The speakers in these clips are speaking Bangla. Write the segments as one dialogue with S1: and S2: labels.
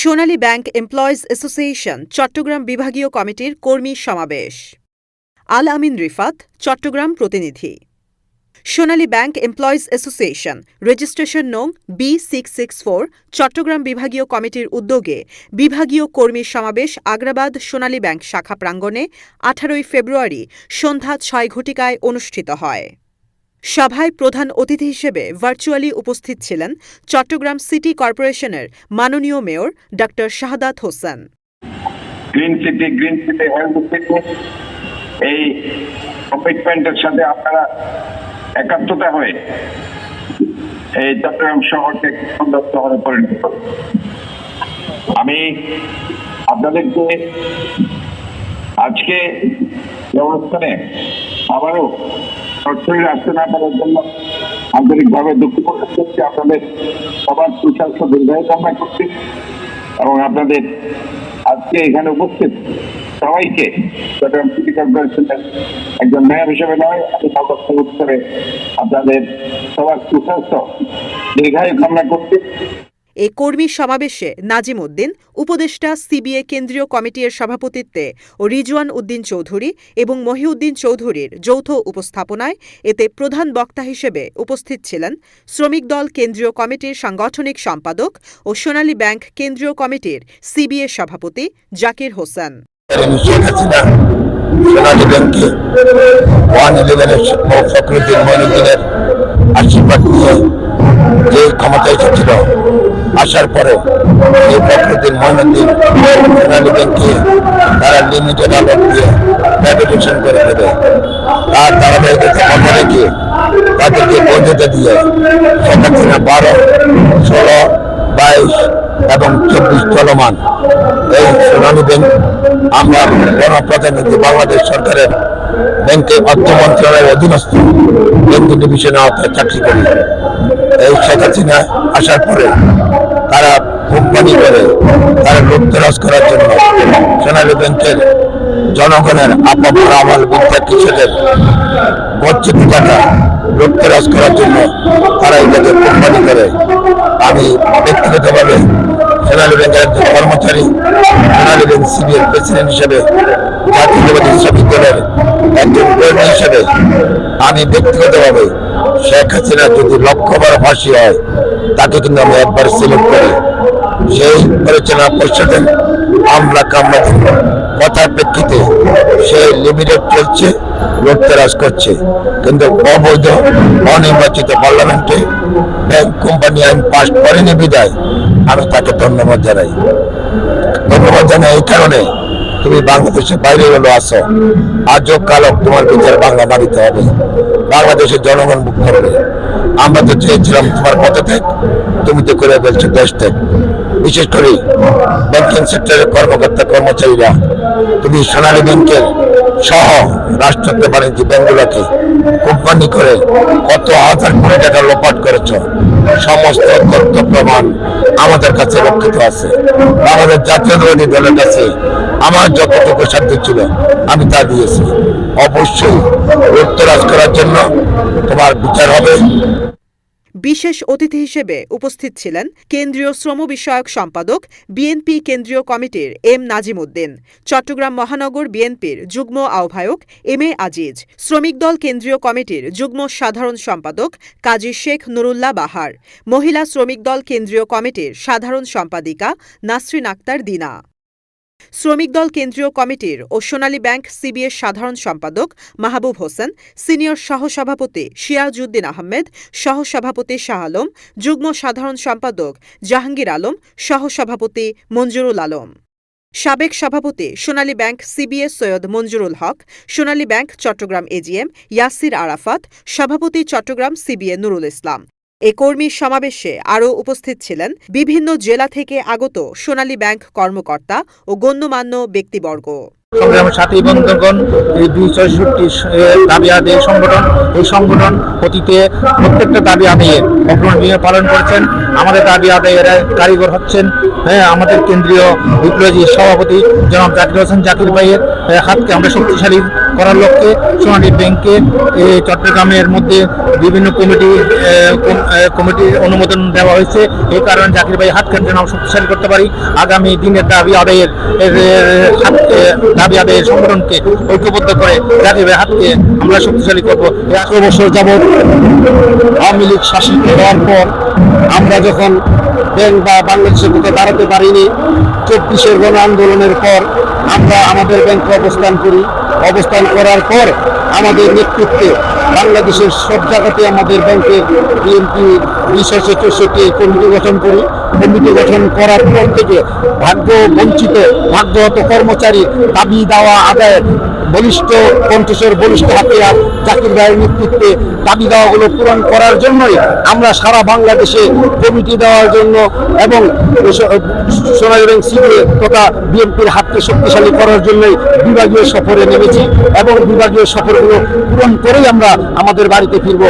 S1: Sonali bank employees association, Chattogram বিভাগীয় কমিটির কর্মী সমাবেশ। আল আমিন রিফাত, চট্টগ্রাম প্রতিনিধি। Sonali bank employees association, registration নং B six six four, Chattogram বিভাগীয় কমিটির উদ্যোগে বিভাগীয় কর্মী সমাবেশ আগ্রাবাদ সোনালী ব্যাংক শাখা প্রাঙ্গণে আঠারোই ফেব্রুয়ারি সন্ধ্যা ছয় ঘটিকায় অনুষ্ঠিত হয়। সভায় প্রধান অতিথি হিসেবে ভার্চুয়ালি উপস্থিত ছিলেন চট্টগ্রাম সিটি কর্পোরেশনের মাননীয় মেয়র ড শাহাদাত হোসেন।
S2: গ্রিন সিটি এই কমিটমেন্টের সাথে আপনারা একাত্মতা হয়ে এই চট্টগ্রাম শহরকে সুন্দর শহরে পরিণত আমি আপনাদেরকে আজকে অবস্থানে আবারও সরাসরি আসতে না পারার জন্য আন্তরিকভাবে দুঃখ প্রকাশ করছি। আপনাদের সবার সুস্বাস্থ্য, দীর্ঘায়ু কামনা করছি এবং আপনাদের আজকে এখানে উপস্থিত সবাইকে চট্টগ্রাম সিটি কর্পোরেশনের একজন মেয়র হিসেবে নয়, আমি সর্বস্ব উত্তরে আপনাদের সবার সুস্বাস্থ্য, দীর্ঘায়ু কামনা করছি।
S1: এ কর্মী সমাবেশে নাজিম উদ্দিন, উপদেষ্টা সিবিএ কেন্দ্রীয় কমিটির সভাপতিত্বে ও রিজওয়ান উদ্দিন চৌধুরী এবং মহিউদ্দিন চৌধুরীর যৌথ উপস্থাপনায় এতে প্রধান বক্তা হিসেবে উপস্থিত ছিলেন শ্রমিক দল কেন্দ্রীয় কমিটির সাংগঠনিক সম্পাদক ও সোনালী ব্যাংক কেন্দ্রীয় কমিটির সিবিএ সভাপতি জাকির হোসেন।
S3: আশীর্বাদ নিয়ে যে ক্ষমতা এসেছিল আসার পরে এই মইনুদ্দিন সোনালী তারা লিমিটেড আলোক দিয়ে প্রাইভেটেশন করে দেবে। আর ধারাবাহিকতা বন্ধ রেখে তাদেরকে বৈধতা দিয়ে শেখ হাসিনা বারো, ষোলো, বাইশ এবং চব্বিশ চলমান এই সোনালী ব্যাংক আমরা গণপ্রতিনিধি বাংলাদেশ সরকারের ব্যাংকের অর্থ মন্ত্রণালয়ের অধীনস্থ ব্যাংক ডিভিশনের আওতায় চাকরি করি। এই শেখ হাসিনা আসার পরে তারা কোম্পানি করে, তারা লুপ্তরাজ করার জন্য সোনালী ব্যাংকের জনগণের আপন আমল বিদ্যা কৃষকের বর্জিত টাকা লুপ্তরাজ করার জন্য তারা এটাকে কোম্পানি করে। আমি ব্যক্তিগতভাবে সোনালী ব্যাংকের একজন কর্মচারী ব্যাংক সিবিএর প্রেসিডেন্ট হিসেবে জাতীয়তাবাদী শ্রমিক দলের একজন কর্মী হিসেবে আমি ব্যক্তিগতভাবে শেখ হাসিনা যদি লক্ষ্যবার ফাঁসি হয়, তাকে কিন্তু আমি একবার সিলেক্ট করি। সেই পরিচালনা পরিষদের আমলা কামলা কথার প্রেক্ষিতে সে লিমিটেড চলছে লুটতরাজ করছে। কিন্তু অবৈধ, অনির্বাচিত পার্লামেন্টে ব্যাংক কোম্পানি আইন পাশ করেনি বিদায়। আমি তাকে ধন্যবাদ জানাই। জানাই এই কারণে তুমি বাংলাদেশের বাইরে হলো আসো আজও কালক তোমার বিচার বাংলা বাড়িতে হবে। বাংলাদেশের জনগণ বুক করবে আমরা তো চেয়েছিলাম তোমার পথে থাক, তুমি তো করে ফেলছো দেশ থেকে বিশেষ করে ব্যাংকিং সেক্টরের কর্মকর্তা, কর্মচারীরা, তুমি সোনালী ব্যাংকের সহ রাষ্ট্রায়ত্ত বাণিজ্য ব্যাংকগুলোকে কোম্পানি করে কত হাজার কোটি টাকা লোপাট করেছ? সমস্ত তথ্য প্রমাণ আমাদের কাছে রক্ষিত আছে। আমাদের জাতীয়তাবাদী দলের কাছে আমার যতটুকু সাধ্য ছিল, আমি তা দিয়েছি। অবশ্যই উত্তরাজ করার জন্য তোমার বিচার হবে।
S1: বিশেষ অতিথি হিসেবে উপস্থিত ছিলেন কেন্দ্রীয় শ্রম বিষয়ক সম্পাদক বিএনপি কেন্দ্রীয় কমিটির এম নাজিম উদ্দিন চট্টগ্রাম মহানগর বিএনপির যুগ্ম আহ্বায়ক এম এ আজিজ, শ্রমিক দল কেন্দ্রীয় কমিটির যুগ্ম সাধারণ সম্পাদক কাজী শেখ নুরুল্লাহ বাহার, মহিলা শ্রমিক দল কেন্দ্রীয় কমিটির সাধারণ সম্পাদিকা নাসরিন আক্তার দিনা। শ্রমিক দল কেন্দ্রীয় কমিটির ও সোনালী ব্যাংক সিবিএর সাধারণ সম্পাদক মাহবুব হোসেন, সিনিয়র সহসভাপতি সিরাজউদ্দিন আহমেদ, সহসভাপতি শাহ আলম, যুগ্ম সাধারণ সম্পাদক জাহাঙ্গীর আলম, সহসভাপতি মঞ্জুরুল আলম। সাবেক সভাপতি Sonali bank CBS Syed Manjurul Haque, Sonali bank Chattogram AGM Yasir Arafat, সভাপতি চট্টগ্রাম সিবিএ নুরুল ইসলাম। এ কর্মী সমাবেশে আরও উপস্থিত ছিলেন বিভিন্ন জেলা থেকে আগত সোনালী ব্যাংক কর্মকর্তা ও গণ্যমান্য ব্যক্তিবর্গ।
S4: সংগ্রামের সাথী বন্ধুগণ দুই ছয়ষট্টি দাবি আদায় সংগঠন, এই সংগঠন অতীতে প্রত্যেকটা দাবি আদায়ে অগ্রণী ভূমিকা পালন করেছেন। আমাদের দাবি আদায়ের কারিগর হচ্ছেন হ্যাঁ আমাদের কেন্দ্রীয় বিপ্লবী সভাপতি জনাব জাকির হোসেন জাকির ভাইয়ের হাতকে আমরা শক্তিশালী করার লক্ষ্যে সোনালী ব্যাংকে চট্টগ্রামের মধ্যে বিভিন্ন কমিটি কমিটির অনুমোদন দেওয়া হয়েছে। এই কারণে জাকির ভাই হাতকে যেন আমরা শক্তিশালী করতে পারি। আগামী দিনের দাবি আদায়ের হাত দাবি আদায়ের সংগঠনকে ঐক্যবদ্ধ করে জাকির হাতকে আমরা শক্তিশালী করব। আঠারো বছর যাবৎ আওয়ামী লীগ শাসিত হওয়ার পর আমরা যখন ব্যাংক বা বাংলাদেশের বুকে দাঁড়াতে পারিনি, চব্বিশের গণ আন্দোলনের পর আমরা আমাদের ব্যাংকে অবস্থান করি। অবস্থান করার পর আমাদের নেতৃত্বে বাংলাদেশের সব জায়গাতে আমাদের ব্যাংকে বিএনপি বিশেষ চৌষট্টি কমিটি গঠন করি। কমিটি গঠন করার পর থেকে ভাগ্য বঞ্চিত, ভাগ্যহত কর্মচারী দাবি দেওয়া, আদায় বলিষ্ঠ কণ্ঠস্বর, বলিষ্ঠ হাতিয়ার জাকির ভাইয়ের নেতৃত্বে দাবি দেওয়াগুলো পূরণ করার জন্যই আমরা সারা বাংলাদেশে কমিটি দেওয়ার জন্য এবং ব্যাংক সিবিএ তথা বিএনপির হাতকে শক্তিশালী করার জন্যই বিভাগীয় সফরে নেমেছি এবং বিভাগীয় সফরগুলো পূরণ করেই আমরা আমাদের বাড়িতে ফিরবো।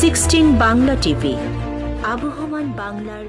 S5: সিক্সটিন বাংলা টিভি, আবহমান বাংলার